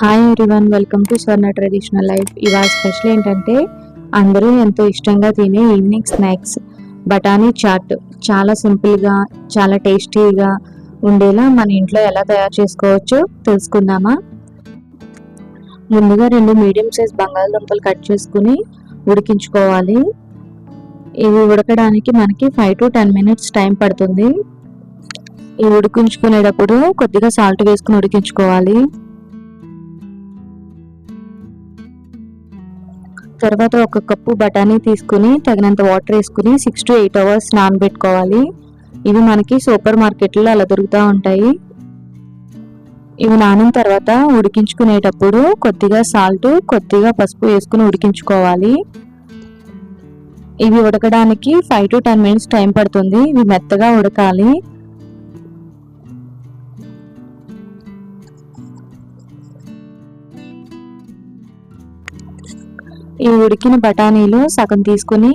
Hi everyone welcome to Swarna traditional life ఇవాళ special ఏంటంటే అందరూ ఎంతో ఇష్టంగా తినే ఈవినింగ్ స్నాక్స్ బఠానీ చాట్. చాలా సింపుల్గా చాలా టేస్టీగా ఉండేలా మన ఇంట్లో ఎలా తయారు చేసుకోవచ్చో తెలుసుకుందామా? ముందుగా రెండు మీడియం సైజ్ బంగాళదుంపలు కట్ చేసుకుని ఉడికించుకోవాలి. ఇవి ఉడకడానికి మనకి five to ten minutes time పడుతుంది. ఇవి ఉడికించుకునేటప్పుడు కొద్దిగా సాల్ట్ వేసుకుని ఉడికించుకోవాలి. తర్వాత ఒక కప్పు బఠానీ తీసుకుని తగినంత వాటర్ వేసుకుని సిక్స్ టు ఎయిట్ అవర్స్ నానబెట్టుకోవాలి. ఇవి మనకి సూపర్ మార్కెట్లో అలా దొరుకుతూ ఉంటాయి. ఇవి నానిన తర్వాత ఉడికించుకునేటప్పుడు కొద్దిగా సాల్ట్ కొద్దిగా పసుపు వేసుకుని ఉడికించుకోవాలి. ఇవి ఉడకడానికి five to ten minutes time పడుతుంది. ఇవి మెత్తగా ఉడకాలి. ఈ ఉడికిన బఠానీలు సగం తీసుకుని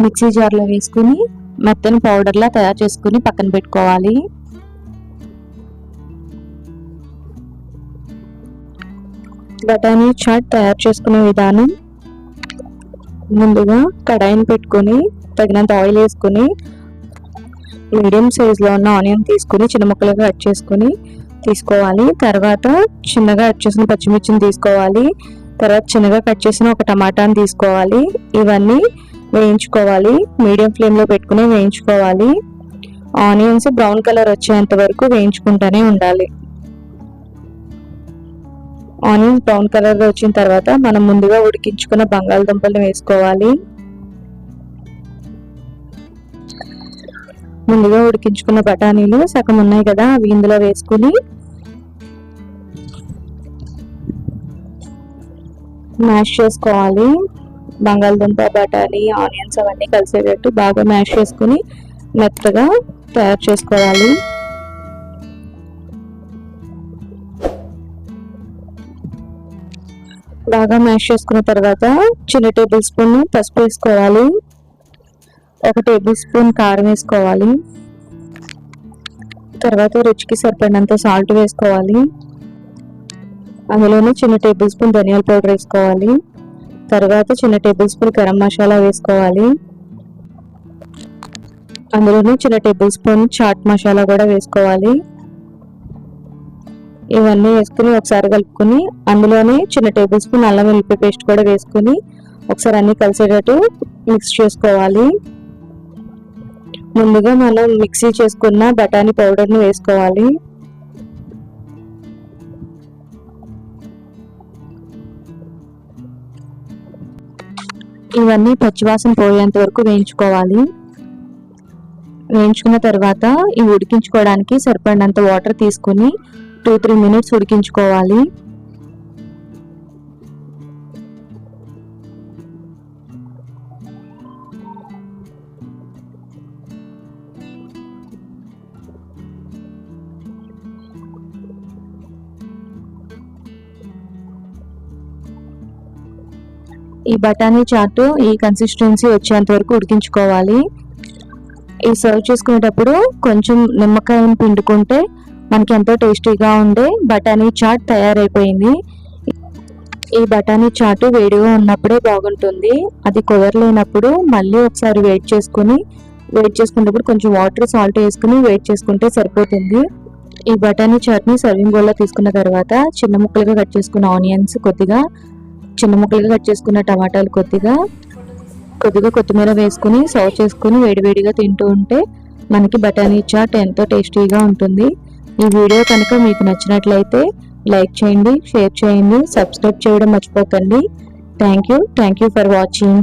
మిక్సీ జార్లో వేసుకుని మెత్తని పౌడర్లా తయారు చేసుకుని పక్కన పెట్టుకోవాలి. బఠానీ చాట్ తయారు చేసుకునే విధానం ముందుగా కడాయిని పెట్టుకొని తగినంత ఆయిల్ వేసుకుని మీడియం సైజులో ఉన్న ఆనియన్ తీసుకుని చిన్న ముక్కలుగా కట్ చేసుకుని తీసుకోవాలి. తర్వాత చిన్నగా కట్ చేసిన పచ్చిమిర్చిని తీసుకోవాలి. తర్వాత చిన్నగా కట్ చేసిన ఒక టమాటాని తీసుకోవాలి. ఇవన్నీ వేయించుకోవాలి. మీడియం ఫ్లేమ్లో పెట్టుకుని వేయించుకోవాలి. ఆనియన్స్ బ్రౌన్ కలర్ వచ్చేంత వరకు వేయించుకుంటూనే ఉండాలి. ఆనియన్స్ బ్రౌన్ కలర్ వచ్చిన తర్వాత మనం ముందుగా ఉడికించుకున్న బంగాళదుంపలు వేసుకోవాలి. ముందుగా ఉడికించుకున్న బఠానీలు సగం ఉన్నాయి కదా అవి ఇందులో వేసుకుని మ్యాష్ చేసుకోవాలి. బంగాళదుంప బఠానీ ఆనియన్స్ అవన్నీ కలిసేటట్టు బాగా మ్యాష్ చేసుకుని మెత్తగా తయారు చేసుకోవాలి. బాగా మ్యాష్ చేసుకున్న తర్వాత చిన్న టేబుల్ స్పూన్ పసుపు వేసుకోవాలి. ఒక టేబుల్ స్పూన్ కారం వేసుకోవాలి. తర్వాత రుచికి సరిపడినంత సాల్ట్ వేసుకోవాలి. అందులోనే చిన్న టేబుల్ స్పూన్ ధనియాల పౌడర్ వేసుకోవాలి. తర్వాత చిన్న టేబుల్ స్పూన్ గరం మసాలా వేసుకోవాలి. అందులోనే చిన్న టేబుల్ స్పూన్ చాట్ మసాలా కూడా వేసుకోవాలి. ఇవన్నీ వేసుకుని ఒకసారి కలుపుకొని అందులోనే చిన్న టేబుల్ స్పూన్ అల్లం వెల్లిపాయ పేస్ట్ కూడా వేసుకుని ఒకసారి అన్ని కలిసేటట్టు మిక్స్ చేసుకోవాలి. ముందుగా మనం మిక్సీ చేసుకున్న బఠానీ పౌడర్ని వేసుకోవాలి. ఇవన్నీ పచ్చివాసన పోయేంత వరకు వేయించుకోవాలి. వేయించుకున్న తర్వాత ఇవి ఉడికించుకోవడానికి సరిపడినంత వాటర్ తీసుకుని టూ త్రీ మినిట్స్ ఉడికించుకోవాలి. ఈ బఠానీ చాటు ఈ కన్సిస్టెన్సీ వచ్చేంత వరకు ఉడికించుకోవాలి. ఈ సర్వ్ చేసుకునేటప్పుడు కొంచెం నిమ్మకాయను పిండుకుంటే మనకి ఎంతో టేస్టీగా ఉండే బఠానీ చాట్ తయారైపోయింది. ఈ బఠానీ చాటు వేడిగా ఉన్నప్పుడే బాగుంటుంది. అది కుదరలేనప్పుడు మళ్ళీ ఒకసారి వెయిట్ చేసుకుని వెయిట్ చేసుకునేటప్పుడు కొంచెం వాటర్ సాల్ట్ వేసుకుని వెయిట్ చేసుకుంటే సరిపోతుంది. ఈ బఠానీ చాట్ని సర్వింగ్ బౌల్లో తీసుకున్న తర్వాత చిన్న ముక్కలుగా కట్ చేసుకున్న ఆనియన్స్ కొద్దిగా చిన్న ముక్కలుగా కట్ చేసుకున్న టమాటాలు కొద్దిగా కొద్దిగా కొత్తిమీర వేసుకుని సర్వ్ చేసుకుని వేడివేడిగా తింటూ ఉంటే మనకి బఠానీ చాట్ ఎంతో టేస్టీగా ఉంటుంది. ఈ వీడియో కనుక మీకు నచ్చినట్లయితే లైక్ చేయండి షేర్ చేయండి సబ్స్క్రైబ్ చేయడం మర్చిపోకండి. Thank you thank you for watching.